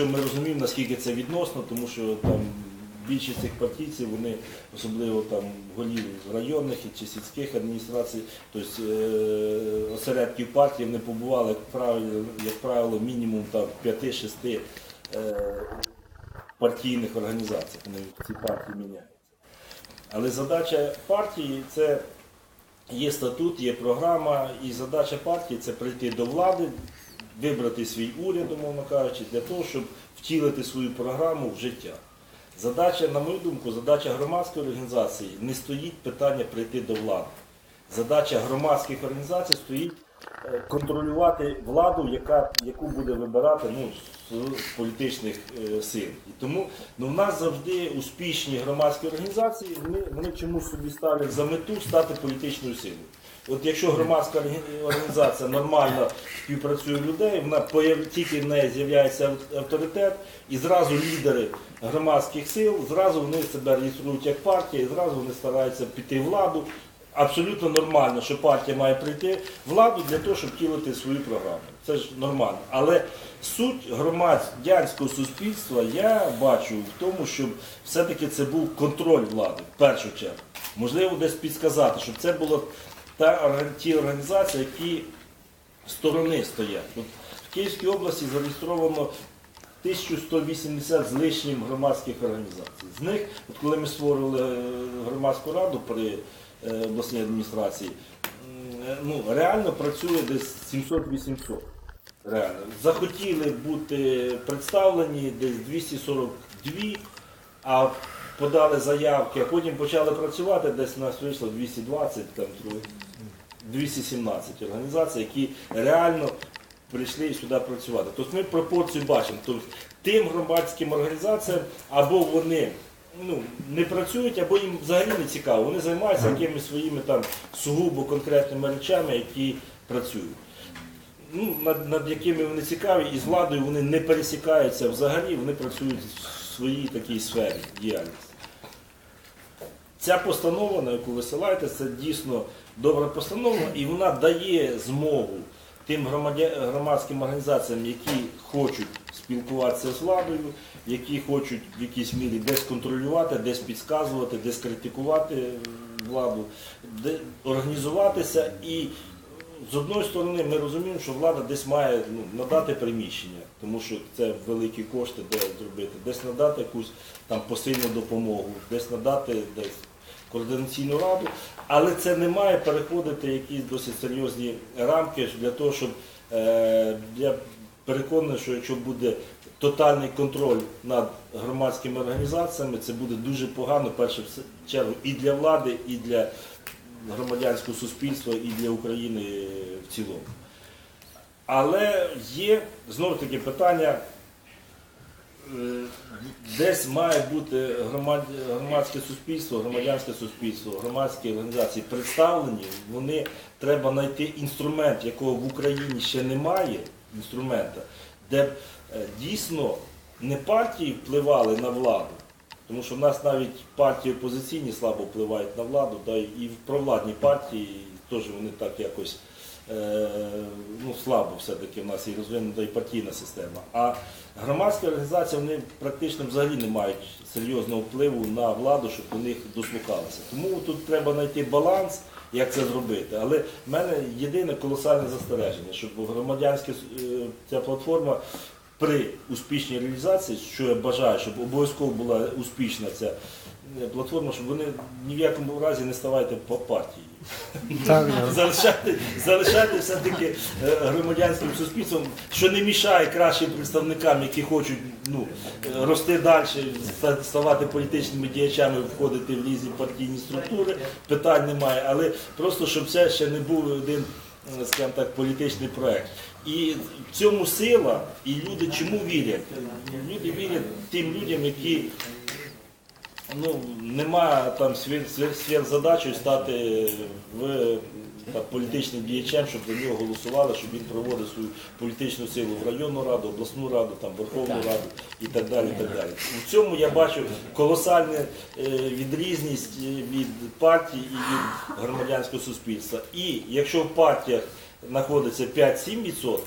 Ми розуміємо, наскільки це відносно, тому що там більшість цих партійців, вони особливо там голів районних чи сільських адміністрацій, тобто е, осередків партії, вони побували, як правило, як правило мінімум там 5-6 е, партійних організацій, вони ці партії міняються. Але задача партії це є статут, є програма, і задача партії це прийти до влади, вибрати свій уряд, умовно кажучи, для того, щоб втілити свою програму в життя. Задача, на мою думку, задача громадської організації не стоїть питання прийти до влади. Задача громадських організацій стоїть контролювати владу, яка, яку буде вибирати ну, з політичних е, сил. І тому ну, в нас завжди успішні громадські організації, вони, вони чомусь собі ставлять за мету стати політичною силою. От якщо громадська організація нормально співпрацює людей, вона тільки в неї з'являється авторитет, і зразу лідери громадських сил, зразу вони себе реєструють як партія, і зразу вони стараються піти владу. Абсолютно нормально, що партія має прийти владу для того, щоб втілити свою програму. Це ж нормально. Але суть громадянського суспільства я бачу в тому, щоб все-таки це був контроль влади в першу чергу. Можливо, десь підсказати, щоб це було та ті організації, які сторони стоять. От в Київській області зареєстровано 1180 з лишнім громадських організацій. З них, от коли ми створювали е, громадську раду при е, обласній адміністрації, ну, реально працює десь 700-800. Реально. Захотіли бути представлені десь 242, а подали заявки, а потім почали працювати, десь у нас вийшло 220, там, 217 організацій, які реально прийшли сюди працювати. Тобто ми пропорцію бачимо. Тобто тим громадським організаціям або вони ну, не працюють, або їм взагалі не цікаво. Вони займаються якимись своїми там сугубо конкретними речами, які працюють. Ну, над, над якими вони цікаві, і з владою вони не пересікаються взагалі, вони працюють в своїй такій сфері діяльності. Ця постанова, на яку ви силаєте, це дійсно добра постанова, і вона дає змогу тим громадським організаціям, які хочуть спілкуватися з владою, які хочуть в якійсь мірі десь контролювати, десь підказувати, десь критикувати е, владу, де організуватися. І з одної сторони, ми розуміємо, що влада десь має ну, надати приміщення, тому що це великі кошти, де зробити, десь надати якусь там посильну допомогу, десь надати десь координаційну раду, але це не має переходити якісь досить серйозні рамки для того, щоб е, я переконаний, що якщо буде тотальний контроль над громадськими організаціями, це буде дуже погано, в першу чергу, і для влади, і для громадянського суспільства і для України в цілому. Але є знову таки питання, десь має бути громадське суспільство, громадянське суспільство, громадські організації представлені, вони треба знайти інструмент, якого в Україні ще немає, інструмента, де б е, дійсно не партії впливали на владу, тому що в нас навіть партії опозиційні слабо впливають на владу, да, і провладні партії теж вони так якось ну, слабо все-таки в нас і розвинута і партійна система. А громадські організації вони практично взагалі не мають серйозного впливу на владу, щоб до них дослухалися. Тому тут треба знайти баланс. Як це зробити? Але в мене єдине колосальне застереження, щоб громадянська е, ця платформа при успішній реалізації, що я бажаю, щоб обов'язково була успішна ця е, платформа, щоб вони ні в якому разі не ставайте по партії. Залишати, залишати все-таки е, громадянським суспільством, що не мішає кращим представникам, які хочуть ну, е, рости далі, ставати політичними діячами, входити в різні партійні структури, питань немає. Але просто щоб це ще не був один, е, скажімо так, політичний проект. І в цьому сила, і люди чому вірять? Люди вірять тим людям, які ну, нема там свір- стати в так, політичним діячем, щоб за нього голосували, щоб він проводив свою політичну силу в районну раду, обласну раду, там, Верховну Раду і так далі. І так далі. У цьому я бачу колосальну е, відрізність е, від партій і від громадянського суспільства. І якщо в партіях знаходиться 5-7%,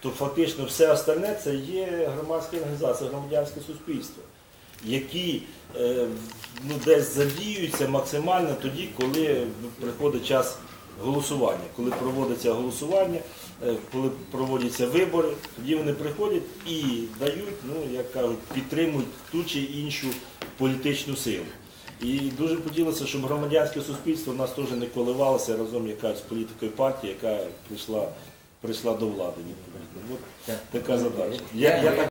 то фактично все остальне це є громадська організація, громадянське суспільство, які е, ну, десь задіюються максимально тоді, коли приходить час голосування. Коли проводиться голосування, е, коли проводяться вибори, тоді вони приходять і дають, ну як кажуть, підтримують ту чи іншу політичну силу. І дуже хотілося, щоб громадянське суспільство в нас теж не коливалося разом якась політикою партії, яка прийшла, прийшла до влади. От така задача. Я, я так